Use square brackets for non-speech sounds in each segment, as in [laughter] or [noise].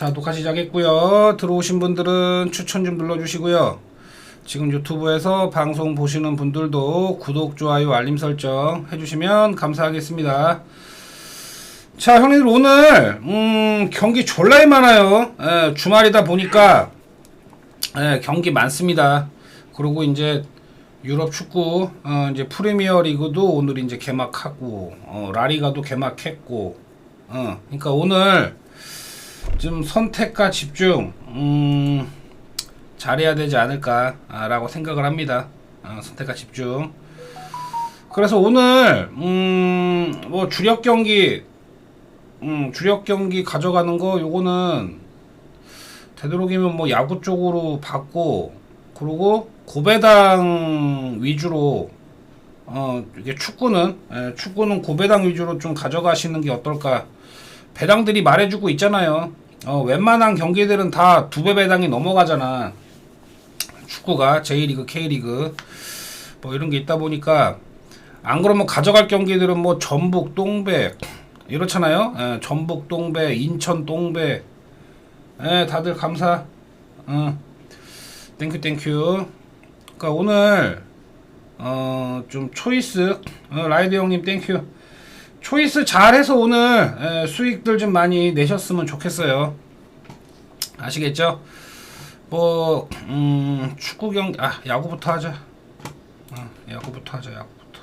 자, 녹화 시작했고요. 들어오신 분들은 추천 좀 눌러주시고요. 지금 유튜브에서 방송 보시는 분들도 구독, 좋아요, 알림 설정 해주시면 감사하겠습니다. 자, 형님들 오늘 음, 경기 졸라이 많아요. 예, 주말이다 보니까 예, 경기 많습니다. 그리고 이제 유럽 축구 어, 이제 프리미어 리그도 오늘 이제 개막하고 어, 라리가도 개막했고 어, 그러니까 오늘 좀 선택과 집중 음, 잘해야 되지 않을까라고 생각을 합니다. 어, 선택과 집중. 그래서 오늘 음, 뭐 주력 경기 음, 주력 경기 가져가는 거 요거는 되도록이면 뭐 야구 쪽으로 받고 그리고 고배당 위주로 어 이게 축구는 예, 축구는 고배당 위주로 좀 가져가시는 게 어떨까 배당들이 말해주고 있잖아요 어 웬만한 경기들은 다 두 배 배당이 넘어가잖아. 축구가 J리그 K리그 뭐 이런 게 있다 보니까 안 그러면 가져갈 경기들은 뭐 전북 똥배 이렇잖아요. 예, 전북 똥배 인천 똥배. 예, 다들 감사. 어. 땡큐 땡큐 그러니까 오늘 어 좀 초이스 어, 라이드 형님 땡큐 초이스 잘해서 오늘 에, 수익들 좀 많이 내셨으면 좋겠어요. 아시겠죠? 뭐 음, 축구 경기 아 야구부터 하자. 어, 야구부터 하자 야구부터.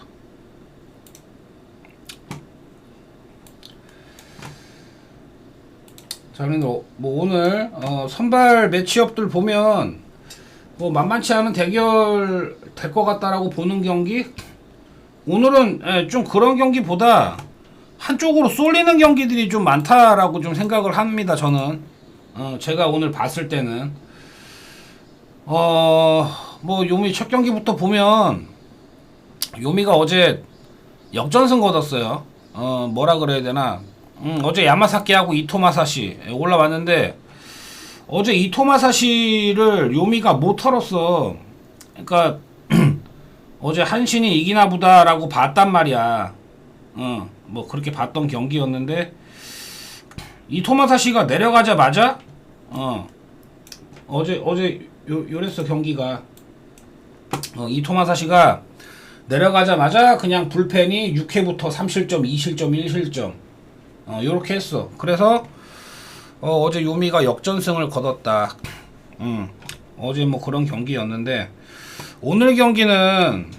자 그런데 뭐 오늘 어, 선발 매치업들 보면 뭐 만만치 않은 대결 될 것 같다라고 보는 경기? 오늘은 예, 좀 그런 경기보다 한쪽으로 쏠리는 경기들이 좀 많다라고 좀 생각을 합니다 저는. 어, 제가 오늘 봤을 때는. 어 뭐 요미 첫 경기부터 보면 요미가 어제 역전승 거뒀어요. 어 뭐라 그래야 되나. 음, 어제 야마사키하고 이토마사시 올라왔는데 어제 이토마사시를 요미가 못 털었어. 그러니까 [clears throat] 어제 한신이 이기나 보다라고 봤단 말이야. 어, 뭐 그렇게 봤던 경기였는데 이 토마사시가 내려가자마자 어 어제 어제 요 요랬어 경기가 어, 이 토마사시가 내려가자마자 그냥 불펜이 6회부터 3실점, 2실점, 1실점 어 요렇게 했어. 그래서 어, 어제 요미가 역전승을 거뒀다. 음, 어제 뭐 그런 경기였는데 오늘 경기는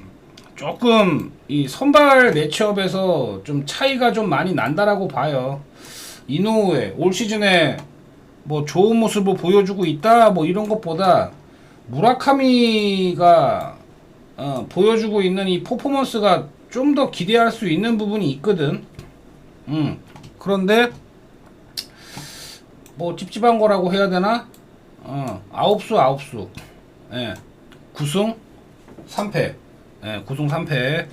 조금 이 선발 매치업에서 좀 차이가 좀 많이 난다라고 봐요. 이노우에 올 시즌에 뭐 좋은 모습을 보여주고 있다 뭐 이런 것보다 무라카미가 어, 보여주고 있는 이 퍼포먼스가 좀 더 기대할 수 있는 부분이 있거든. 음, 그런데 뭐 찝찝한 거라고 해야 되나? 어, 아홉 수 아홉 수. 예. 9승 3패. 예, 9승 3패.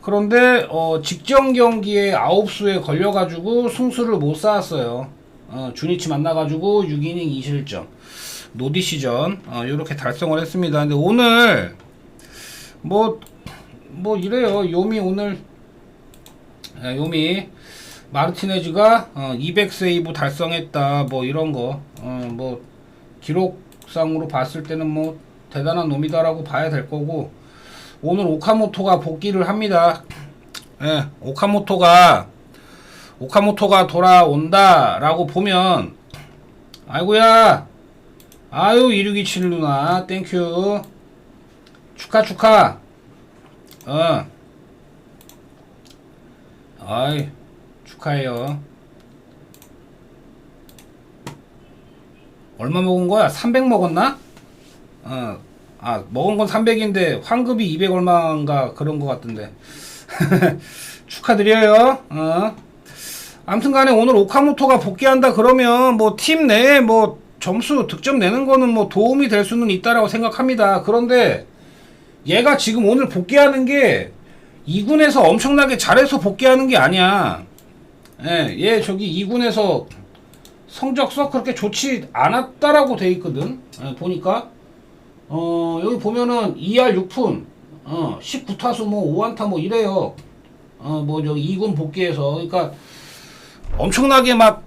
그런데 어, 직전 경기에 아홉수에 걸려 가지고 승수를 못 쌓았어요. 어, 주니치 만나 가지고 6이닝 2실점. 노디 시전 어, 요렇게 달성을 했습니다. 근데 오늘 뭐뭐 이래요. 요미 오늘 예, 요미 마르티네즈가 어, 200 세이브 달성했다 뭐 이런 거뭐 기록상으로 봤을 때는 뭐 대단한 놈이다라고 봐야 될 거고 오늘 오카모토가 복귀를 합니다. 예, 오카모토가 오카모토가 돌아온다라고 보면 아이고야 아유 2627 누나 땡큐 축하 축하 어 아이 축하해요. 얼마 먹은 거야? 300 먹었나? 어, 아, 먹은 건 300인데 환급이 200 얼마인가 그런 거 같던데. [laughs] 축하드려요. 어. 아무튼 간에 오늘 오카모토가 복귀한다 그러면 뭐 팀 내에 뭐 점수 득점 내는 거는 뭐 도움이 될 수는 있다라고 생각합니다. 그런데 얘가 지금 오늘 복귀하는 게 2군에서 엄청나게 잘해서 복귀하는 게 아니야. 예, 얘 저기 2군에서 성적 썩 그렇게 좋지 않았다라고 돼 있거든. 예, 보니까 어, 여기 보면은 2할 6푼, 어, 19타수 뭐 5안타 뭐 이래요. 어, 뭐 저기 2군 복귀해서 그러니까 엄청나게 막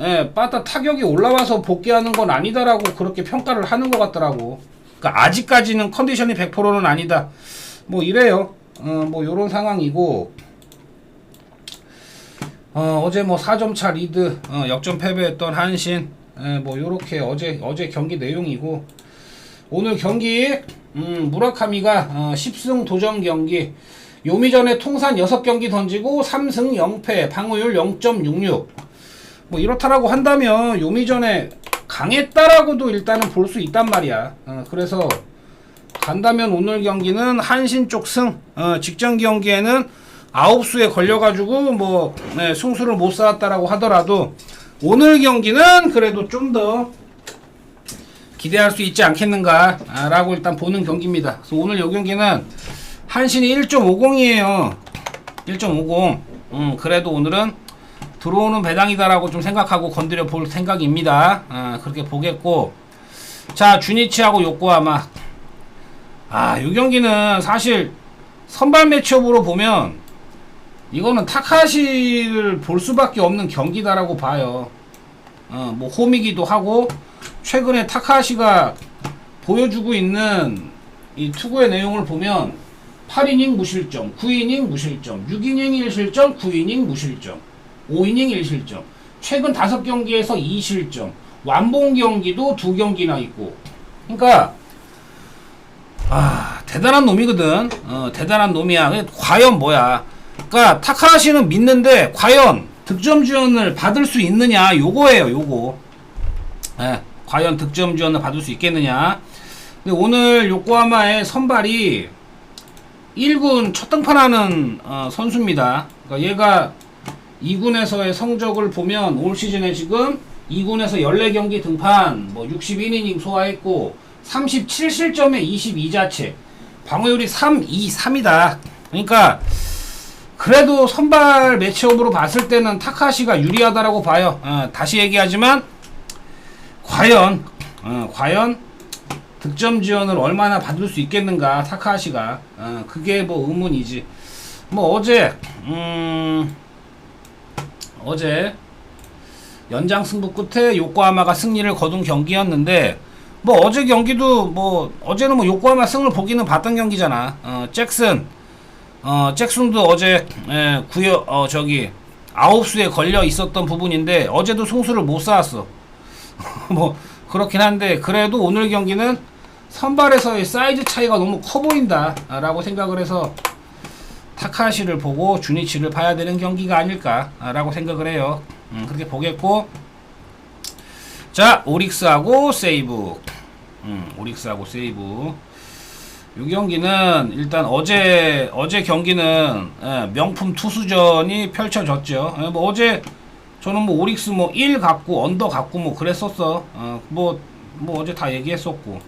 예, 빠따 타격이 올라와서 복귀하는 건 아니다라고 그렇게 평가를 하는 것 같더라고. 그러니까 아직까지는 컨디션이 100%는 아니다. 뭐 이래요. 어, 뭐 요런 상황이고. 어, 어제 뭐 4점 차 리드, 어, 역전 패배했던 한신, 예, 뭐 요렇게 어제 어제 경기 내용이고 오늘 경기 음, 무라카미가 어, 10승 도전 경기. 요미전에 통산 6경기 던지고 3승 0패 방어율 0.66 뭐 이렇다라고 한다면 요미전에 강했다라고도 일단은 볼 수 있단 말이야. 어, 그래서 간다면 오늘 경기는 한신 쪽 승, 어, 직전 경기에는 아홉 수에 걸려가지고 뭐 네, 승수를 못 쌓았다라고 하더라도 오늘 경기는 그래도 좀더 기대할 수 있지 않겠는가라고 일단 보는 경기입니다. 그래서 오늘 이 경기는 한신이 1.50이에요. 1.50. 음, 그래도 오늘은 들어오는 배당이다라고 좀 생각하고 건드려 볼 생각입니다. 아, 그렇게 보겠고. 자, 주니치하고 요코하마. 아, 이 경기는 사실 선발 매치업으로 보면 이거는 타카시를 볼 수밖에 없는 경기다라고 봐요. 어, 뭐 홈이기도 하고 최근에 타카시가 보여주고 있는 이 투구의 내용을 보면 8이닝 무실점, 9이닝 무실점, 6이닝 1실점, 9이닝 무실점, 5이닝 1실점. 최근 5경기에서 2실점. 완봉 경기도 2경기나 있고. 그러니까 아, 대단한 놈이거든. 어, 대단한 놈이야. 과연 뭐야? 그러니까 타카하시는 믿는데 과연 득점 지원을 받을 수 있느냐? 요거예요, 요거. 예, 과연 득점 지원을 받을 수 있겠느냐? 근데 오늘 요코하마의 선발이 1군 첫 등판하는 어, 선수입니다. 그러니까 얘가 2군에서의 성적을 보면 올 시즌에 지금 2군에서 14경기 등판, 뭐 61이닝 소화했고 37실점에 22자체, 방어율이 3, 2, 3이다. 그러니까 그래도 선발 매치업으로 봤을 때는 타카시가 유리하다라고 봐요. 어, 다시 얘기하지만 과연 어, 과연 득점 지원을 얼마나 받을 수 있겠는가 타카시가 어, 그게 뭐 의문이지. 뭐 어제 음, 어제 연장 승부 끝에 요코하마가 승리를 거둔 경기였는데 뭐 어제 경기도 뭐 어제는 뭐 요코하마 승을 보기는 봤던 경기잖아. 어, 잭슨 어, 잭슨도 어제 예, 구여 어 저기 아홉 수에 걸려 있었던 부분인데 어제도 승수를 못 쌓았어. [laughs] 뭐 그렇긴 한데 그래도 오늘 경기는 선발에서의 사이즈 차이가 너무 커 보인다라고 생각을 해서 타카시를 보고 주니치를 봐야 되는 경기가 아닐까라고 생각을 해요. 음, 그렇게 보겠고 자 오릭스하고 세이브 음, 오릭스하고 세이브 이 경기는 일단 어제 어제 경기는 예, 명품 투수전이 펼쳐졌죠. 예, 뭐 어제 저는 뭐 오릭스 뭐 1 갖고 언더 갖고 뭐 그랬었어. 어, 뭐, 뭐 어제 다 얘기했었고.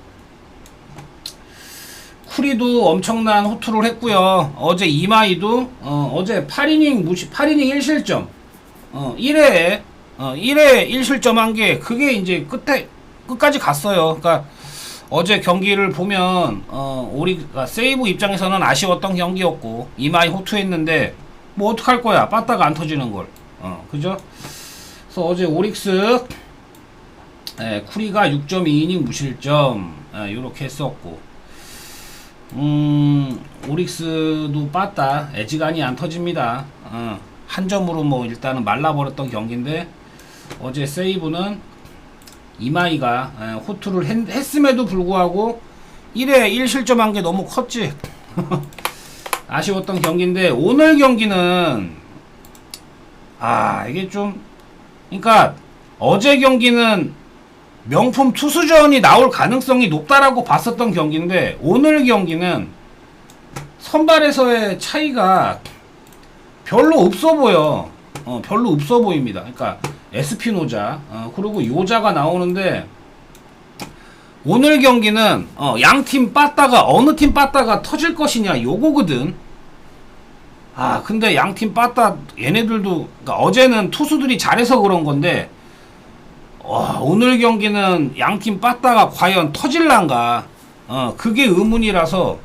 쿠리도 엄청난 호투를 했고요. 어제 이마이도 어, 어제 8이닝 무시 8이닝 1실점. 어, 1회에 어, 1회 1실점 한 게 그게 이제 끝에 끝까지 갔어요. 그러니까 어제 경기를 보면 어, 우리 가 세이브 입장에서는 아쉬웠던 경기였고 이마이 호투했는데 뭐 어떡할 거야? 빠따가 안 터지는 걸. 어, 그죠? 그래서 어제 오릭스 예, 쿠리가 6.2이닝 무실점 예, 이렇게 했었고 음 오릭스도 빠따 애지간히 안 터집니다. 어, 한 점으로 뭐 일단은 말라버렸던 경기인데 어제 세이브는 이마이가 예, 호투를 했, 했음에도 불구하고 1회 1실점한 게 너무 컸지. [laughs] 아쉬웠던 경기인데 오늘 경기는 아 이게 좀 그러니까 어제 경기는 명품 투수전이 나올 가능성이 높다라고 봤었던 경기인데 오늘 경기는 선발에서의 차이가 별로 없어 보여. 어, 별로 없어 보입니다. 그러니까 에스피노자 어, 그리고 요자가 나오는데 오늘 경기는 어, 양팀 빠따가 어느 팀 빠따가 터질 것이냐 요거거든. 아 근데 양팀 빠따 얘네들도 그러니까 어제는 투수들이 잘해서 그런 건데 와, 오늘 경기는 양팀 빠따가 과연 터질란가 어 그게 의문이라서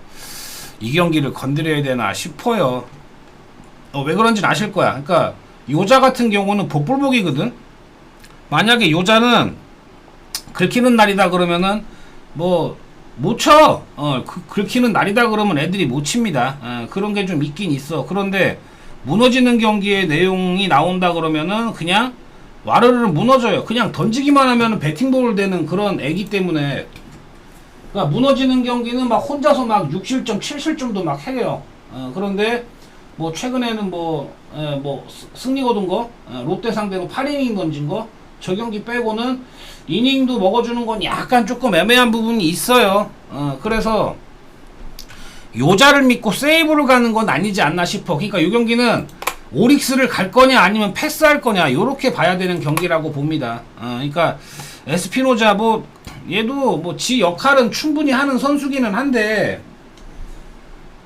이 경기를 건드려야 되나 싶어요. 어, 왜 그런지는 아실 거야. 그러니까 요자 같은 경우는 복불복이거든. 만약에 요자는 긁히는 날이다 그러면은 뭐 못 쳐. 어, 그, 긁히는 날이다 그러면 애들이 못 칩니다. 어, 그런 게 좀 있긴 있어. 그런데 무너지는 경기의 내용이 나온다 그러면은 그냥 와르르 무너져요. 그냥 던지기만 하면은 배팅볼 되는 그런 애기 때문에 그러니까 무너지는 경기는 막 혼자서 막 6실점, 7실점도 막 해요. 어, 그런데 뭐 최근에는 뭐, 에, 뭐 스- 승리 거둔 거, 어, 롯데 상대로 8이닝 던진 거, 저 경기 빼고는 이닝도 먹어주는 건 약간 조금 애매한 부분이 있어요. 어, 그래서 요자를 믿고 세이브를 가는 건 아니지 않나 싶어. 그러니까 이 경기는 오릭스를 갈 거냐 아니면 패스할 거냐 요렇게 봐야 되는 경기라고 봅니다. 어, 그러니까 에스피노자 뭐 얘도 뭐 지 역할은 충분히 하는 선수기는 한데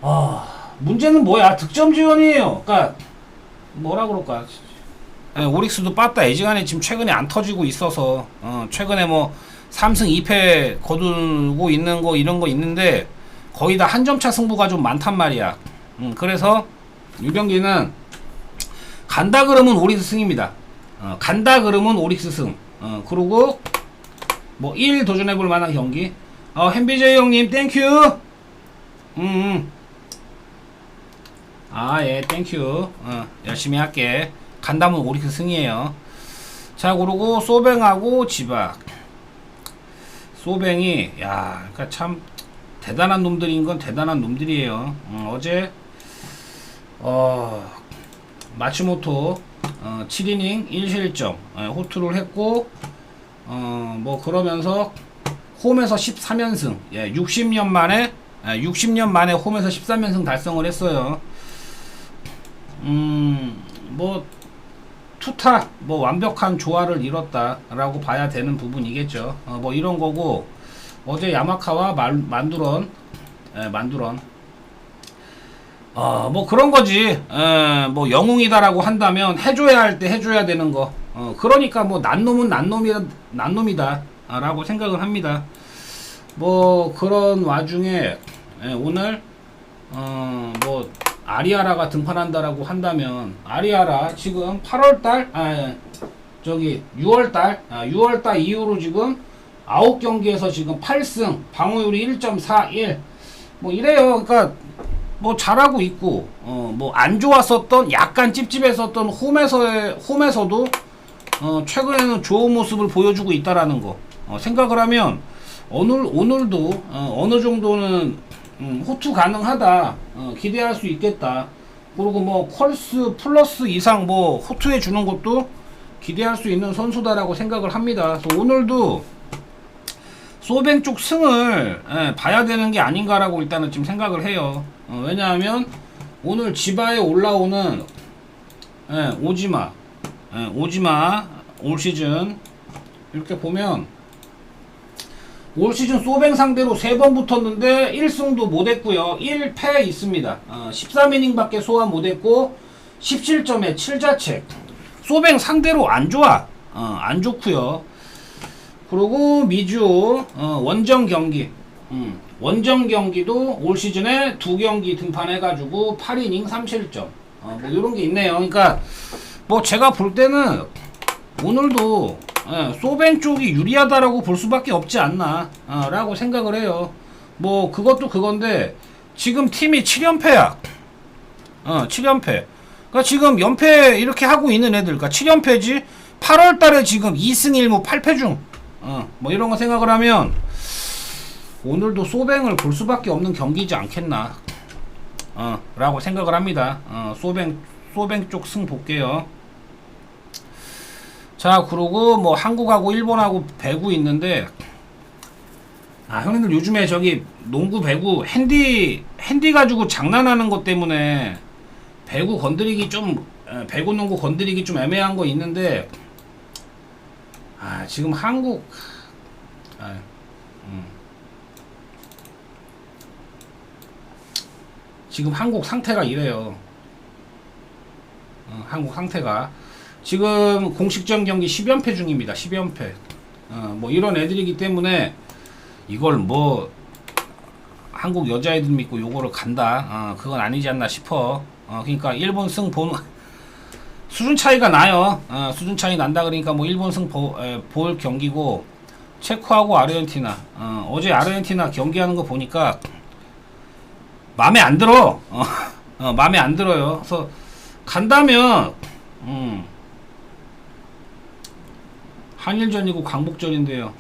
아 문제는 뭐야 득점 지원이에요. 그러니까 뭐라 그럴까 예, 오릭스도 빠따 애지간에 지금 최근에 안 터지고 있어서 어, 최근에 뭐 3승 2패 거두고 있는 거 이런 거 있는데 거의 다 한 점차 승부가 좀 많단 말이야. 음, 그래서 이 경기는 간다 그러면 오릭스 승입니다. 어, 간다 그러면 오릭스 승. 어, 그리고 뭐 1 도전해 볼 만한 경기. 어, 햄비제이 형님 땡큐. 음. 음. 아, 예, 땡큐. 어, 열심히 할게. 간다면 오릭스 승이에요. 자, 그리고 소뱅하고 지박. 소뱅이, 야, 그니까 참, 대단한 놈들인 건 대단한 놈들이에요. 음, 어제, 어, 마츠모토, 어, 7이닝 1실점, 어, 호투를 했고, 어, 뭐, 그러면서, 홈에서 13연승, 예, 60년 만에, 예, 60년 만에 홈에서 13연승 달성을 했어요. 음, 뭐, 투타, 뭐, 완벽한 조화를 이뤘다라고 봐야 되는 부분이겠죠. 어, 뭐, 이런 거고, 어제 야마카와 만, 만두런, 예, 만두런, 어, 뭐 그런 거지. 에, 뭐 영웅이다라고 한다면 해줘야 할 때 해줘야 되는 거. 어, 그러니까 뭐 난놈은 난놈이다, 난놈이다라고 생각을 합니다. 뭐 그런 와중에 에, 오늘 어, 뭐 아리아라가 등판한다라고 한다면 아리아라 지금 8월달 아 저기 6월달 아, 6월달 이후로 지금 9경기에서 지금 8승 방어율이 1.41 뭐 이래요. 그러니까 뭐 잘하고 있고 어 뭐 안 좋았었던 약간 찝찝했었던 홈에서의 홈에서도 어 최근에는 좋은 모습을 보여주고 있다라는 거 어 생각을 하면 오늘 오늘도 어 어느 정도는 음, 호투 가능하다 어 기대할 수 있겠다 그리고 뭐 컬스 플러스 이상 뭐 호투해 주는 것도 기대할 수 있는 선수다라고 생각을 합니다. 그래서 오늘도 소뱅 쪽 승을 예, 봐야 되는 게 아닌가라고 일단은 지금 생각을 해요. 어, 왜냐하면 오늘 지바에 올라오는 예, 오지마, 예, 오지마 올 시즌 이렇게 보면 올 시즌 소뱅 상대로 세번 붙었는데 1승도 못했고요. 1패 있습니다. 어, 13이닝밖에 소화 못했고 17점에 7자책. 소뱅 상대로 안 좋아. 어, 안 좋고요. 그리고 미주 어, 원정 경기 음, 원정 경기도 올 시즌에 두 경기 등판해가지고 8이닝 3실점 어, 뭐 이런 게 있네요. 그러니까 뭐 제가 볼 때는 오늘도 예, 소벤 쪽이 유리하다라고 볼 수밖에 없지 않나 어, 라고 생각을 해요. 뭐 그것도 그건데 지금 팀이 7연패야. 어, 7연패. 그러니까 지금 연패 이렇게 하고 있는 애들, 그러니까 7연패지. 8월 달에 지금 2승 1무 8패 중. 어, 뭐 이런 거 생각을 하면 오늘도 소뱅을 볼 수밖에 없는 경기지 않겠나. 어, 라고 생각을 합니다. 어, 소뱅 소뱅 쪽 승 볼게요. 자, 그러고 뭐 한국하고 일본하고 배구 있는데 아, 형님들 요즘에 저기 농구 배구 핸디 핸디 가지고 장난하는 것 때문에 배구 건드리기 좀 에, 배구 농구 건드리기 좀 애매한 거 있는데 아, 지금 한국 아, 음. 지금 한국 상태가 이래요. 어, 한국 상태가 지금 공식전 경기 10연패 중입니다. 10연패. 어, 뭐 이런 애들이기 때문에 이걸 뭐 한국 여자애들 믿고 요거를 간다. 어, 그건 아니지 않나 싶어. 어, 그러니까 일본 승 보는 [laughs] 수준 차이가 나요. 어, 수준 차이 난다 그러니까 뭐 일본승 보, 에, 볼 경기고 체코하고 아르헨티나 어, 어제 아르헨티나 경기하는 거 보니까 마음에 안 들어. 어, [laughs] 어, 마음에 안 들어요. 그래서 간다면 음, 한일전이고 광복전인데요.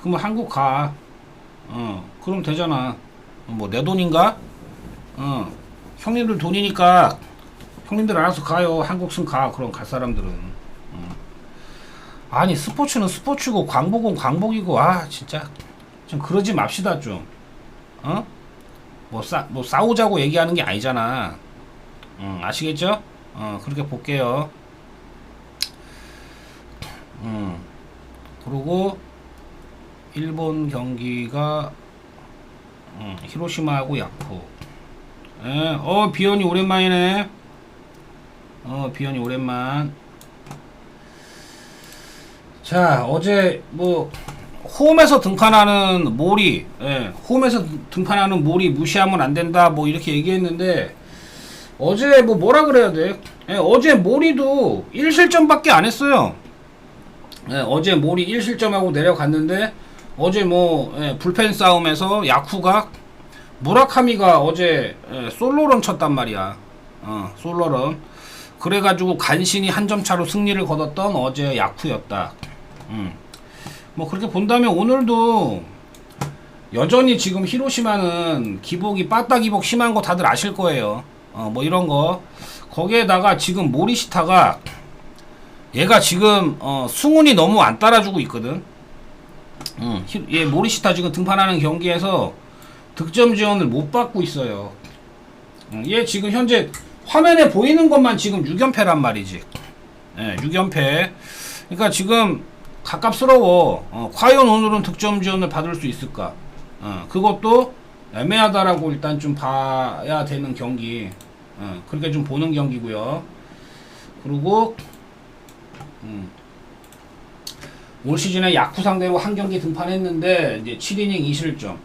그러면 한국 가. 어, 그럼 되잖아. 뭐 내 돈인가? 어, 형님들 돈이니까 형님들 알아서 가요. 한국승 가. 그럼 갈 사람들은. 어. 아니 스포츠는 스포츠고 광복은 광복이고 아 진짜 좀 그러지 맙시다 좀. 어? 뭐, 싸, 뭐 싸우자고 얘기하는 게 아니잖아. 음, 아시겠죠? 어, 그렇게 볼게요. 음, 그리고 일본 경기가 음, 히로시마하고 야쿠. 예, 어 비연이 오랜만이네. 어 비연이 오랜만. 자 어제 뭐 홈에서 등판하는 몰이, 예, 홈에서 등판하는 몰이 무시하면 안 된다, 뭐 이렇게 얘기했는데 어제 뭐 뭐라 그래야 돼? 예, 어제 몰이도 1실점밖에 안 했어요. 예, 어제 몰이 1실점하고 내려갔는데 어제 뭐 예, 불펜 싸움에서 야쿠가 무라카미가 어제 예, 솔로런 쳤단 말이야. 어, 솔로런. 그래가지고 간신히 한 점 차로 승리를 거뒀던 어제 야쿠였다. 음. 뭐 그렇게 본다면 오늘도 여전히 지금 히로시마는 기복이 빠따 기복 심한 거 다들 아실 거예요. 어, 뭐 이런 거. 거기에다가 지금 모리시타가 얘가 지금 어, 승운이 너무 안 따라주고 있거든. 음, 히- 얘 모리시타 지금 등판하는 경기에서 득점 지원을 못 받고 있어요. 음, 얘 지금 현재 화면에 보이는 것만 지금 6연패란 말이지. 예, 6연패. 그러니까 지금 가깝스러워. 어, 과연 오늘은 득점 지원을 받을 수 있을까? 어, 그것도 애매하다라고 일단 좀 봐야 되는 경기. 어, 그렇게 좀 보는 경기고요. 그리고 음, 올 시즌에 야쿠 상대로 한 경기 등판했는데 이제 7이닝 2실점.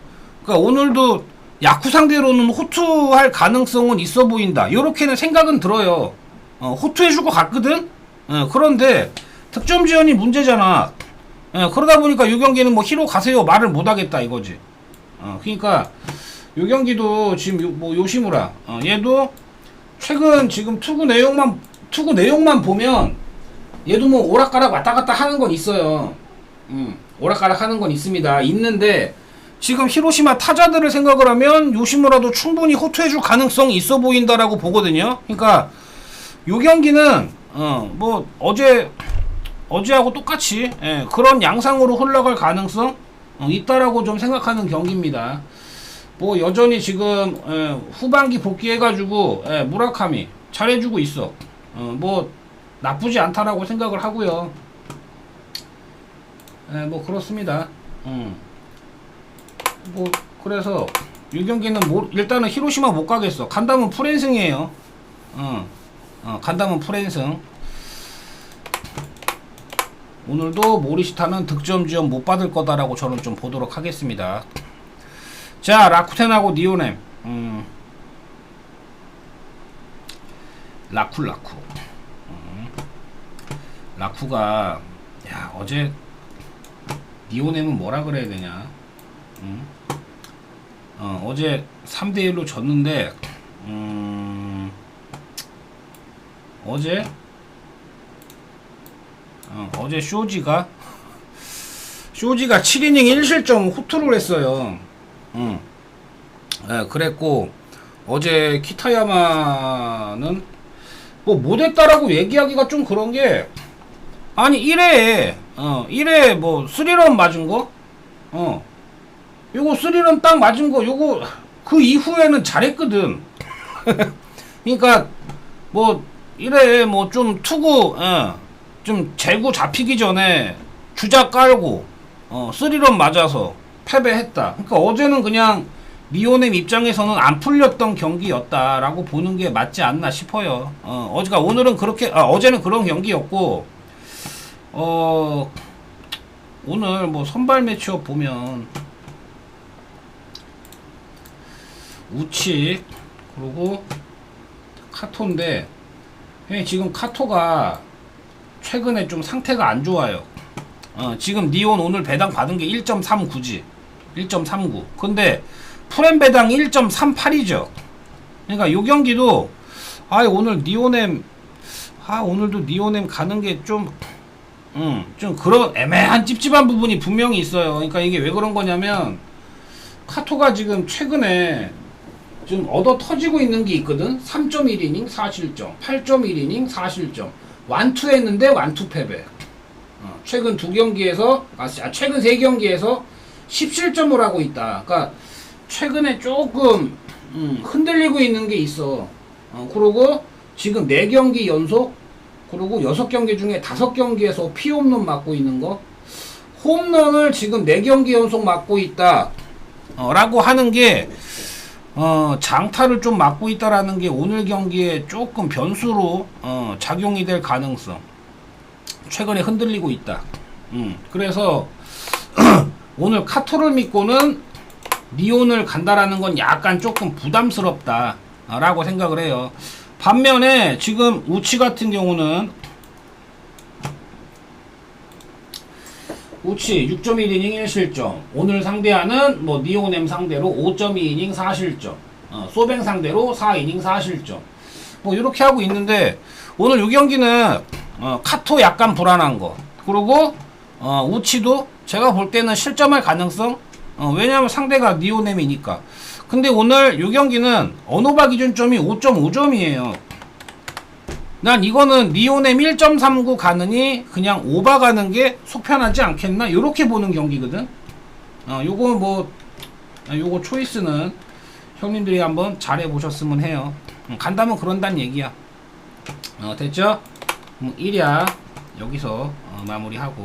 그러니까 오늘도 야쿠 상대로는 호투할 가능성은 있어 보인다. 요렇게는 생각은 들어요. 어, 호투해줄 것 같거든. 어, 그런데 득점 지원이 문제잖아. 어, 그러다 보니까 이 경기는 뭐 히로 가세요 말을 못 하겠다 이거지. 어, 그러니까 요 경기도 지금 요, 뭐 요시무라 어, 얘도 최근 지금 투구 내용만 투구 내용만 보면 얘도 뭐 오락가락 왔다 갔다 하는 건 있어요. 음, 오락가락 하는 건 있습니다. 있는데 지금 히로시마 타자들을 생각을 하면 요시무라도 충분히 호투해줄 가능성이 있어 보인다라고 보거든요. 그러니까 요 경기는 어 뭐 어제 어제하고 똑같이 예, 그런 양상으로 흘러갈 가능성 어, 있다라고 좀 생각하는 경기입니다. 뭐 여전히 지금 예, 후반기 복귀해가지고 예, 무라카미 잘해주고 있어. 어, 뭐 나쁘지 않다라고 생각을 하고요. 예, 뭐 그렇습니다. 음. 뭐 그래서 이 경기는 뭐 일단은 히로시마 못 가겠어. 간다면 프랜승이에요. 어, 어 간다면 프랜승. 오늘도 모리시타는 득점 지원 못 받을 거다라고 저는 좀 보도록 하겠습니다. 자 라쿠텐하고 니오넴. 음. 라쿠 라쿠. 음. 라쿠가 야 어제 니오넴은 뭐라 그래야 되냐? 음. 어, 어제 3대 1로 졌는데 음, 어제 어, 어제 쇼지가 쇼지가 7이닝 1실점 후투를 했어요. 음. 예, 그랬고 어제 키타야마는 뭐 못했다라고 얘기하기가 좀 그런 게 아니 1회에 어 1회 뭐 3런 맞은 거 어. 요거 3런 딱 맞은 거 요거 그 이후에는 잘했거든. [laughs] 그러니까 뭐 이래 뭐좀 투구 어, 좀 재구 잡히기 전에 주자 깔고 어 3런 맞아서 패배했다. 그러니까 어제는 그냥 미오넴 입장에서는 안 풀렸던 경기였다라고 보는 게 맞지 않나 싶어요. 어, 어제가 오늘은 그렇게 아, 어제는 그런 경기였고 어 오늘 뭐 선발 매치업 보면 우측 그리고 카토인데 예, 지금 카토가 최근에 좀 상태가 안 좋아요. 어, 지금 니온 오늘 배당 받은 게 1.39지. 1.39. 근데 프렘 배당 1.38이죠. 그러니까 요 경기도 아 오늘 니온엠 아 오늘도 니온엠 가는 게 좀 음, 좀 그런 애매한 찝찝한 부분이 분명히 있어요. 그러니까 이게 왜 그런 거냐면 카토가 지금 최근에 좀 얻어 터지고 있는 게 있거든. 3.1이닝 4실점, 8.1이닝 4실점. 완투 했는데 완투 패배. 어, 최근 두 경기에서 아 아, 최근 세 경기에서 10실점을 하고 있다. 그러니까 최근에 조금 음, 흔들리고 있는 게 있어. 어, 그리고 지금 네 경기 연속 그리고 여섯 경기 중에 다섯 경기에서 피홈런 맞고 있는 거. 홈런을 지금 네 경기 연속 맞고 있다. 어, 라고 하는 게 어, 장타를 좀 맞고 있다라는 게 오늘 경기에 조금 변수로 어, 작용이 될 가능성. 최근에 흔들리고 있다. 음, 그래서 [clears throat] 오늘 카토를 믿고는 리온을 간다라는 건 약간 조금 부담스럽다 라고 생각을 해요. 반면에 지금 우치 같은 경우는 우치 6.1이닝 1실점. 오늘 상대하는 뭐 니오넴 상대로 5.2이닝 4실점. 어, 소뱅 상대로 4이닝 4실점. 뭐 이렇게 하고 있는데 오늘 이 경기는 어, 카토 약간 불안한 거. 그리고 어, 우치도 제가 볼 때는 실점할 가능성 어, 왜냐하면 상대가 니오넴이니까 근데 오늘 이 경기는 언어바 기준점이 5.5점이에요. 난 이거는 니오넴 1.39 가느니 그냥 오바 가는 게 속편하지 않겠나? 요렇게 보는 경기거든. 어 요거 뭐 아, 요거 초이스는 형님들이 한번 잘해 보셨으면 해요. 음, 간다면 그런단 얘기야. 어 됐죠? 음, 1야. 여기서 어, 마무리하고